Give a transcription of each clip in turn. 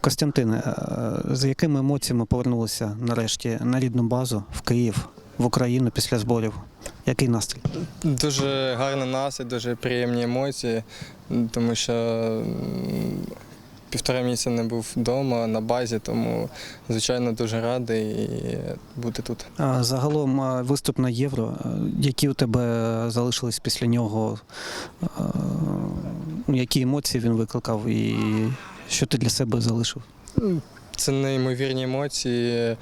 Костянтине, е, з якими емоціями повернулися нарешті на рідну базу в Київ, в Україну після зборів? Який настрій? Дуже гарний настрій, дуже приємні емоції, тому що півтора місяця не був вдома на базі, тому звичайно дуже радий бути тут. А, Загалом виступ на євро. е, Які у тебе залишились після нього? е, Які емоції він викликав і що ти для себе залишив? Це неймовірні емоції,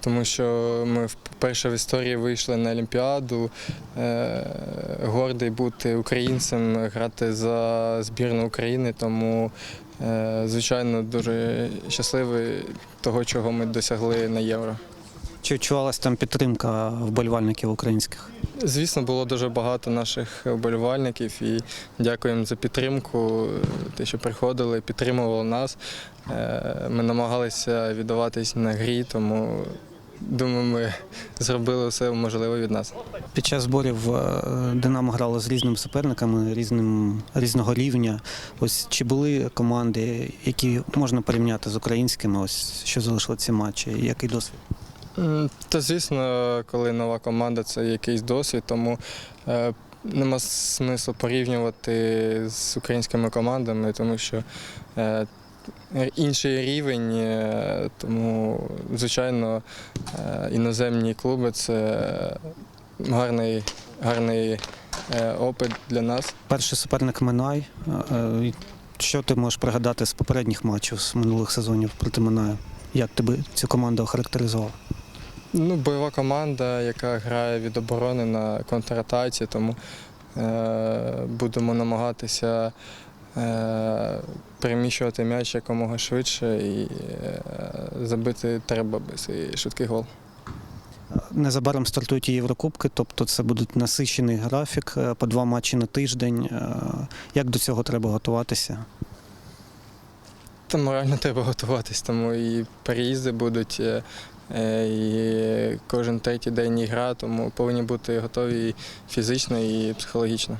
тому що ми вперше в історії вийшли на Олімпіаду. Е, Гордий бути українцем, грати за збірну України, тому, е, звичайно, дуже щасливий того, чого ми досягли на євро. Чи відчувалась там підтримка вболівальників українських? Звісно, було дуже багато наших вболівальників і дякуємо за підтримку, те, що приходили, підтримували нас. Е, Ми намагалися віддаватись на грі, тому думаю, ми зробили все можливе від нас. Під час зборів е, Динамо грало з різними суперниками, різним, різного рівня. Ось чи були команди, які можна порівняти з українськими? Ось що залишили ці матчі? Який досвід? Та звісно, коли нова команда, це якийсь досвід, тому е, нема смислу порівнювати з українськими командами, тому що е, інший рівень, е, тому, звичайно, іноземні клуби це гарний, гарний опит для нас. Перший суперник Минай. Що ти можеш пригадати з попередніх матчів з минулих сезонів проти Минаю? Як тебе цю команду охарактеризував? Ну, бойова команда, яка грає від оборони на контратаці, тому е, будемо намагатися е, переміщувати м'яч якомога швидше і е, забити треба без і швидкий гол. Незабаром стартують і Єврокубки, тобто це буде насичений графік, е, по два матчі на тиждень. Е, Як до цього треба готуватися? Та морально треба готуватись, тому і переїзди будуть, е, і кожен третій день гра, тому повинні бути готові і фізично і психологічно.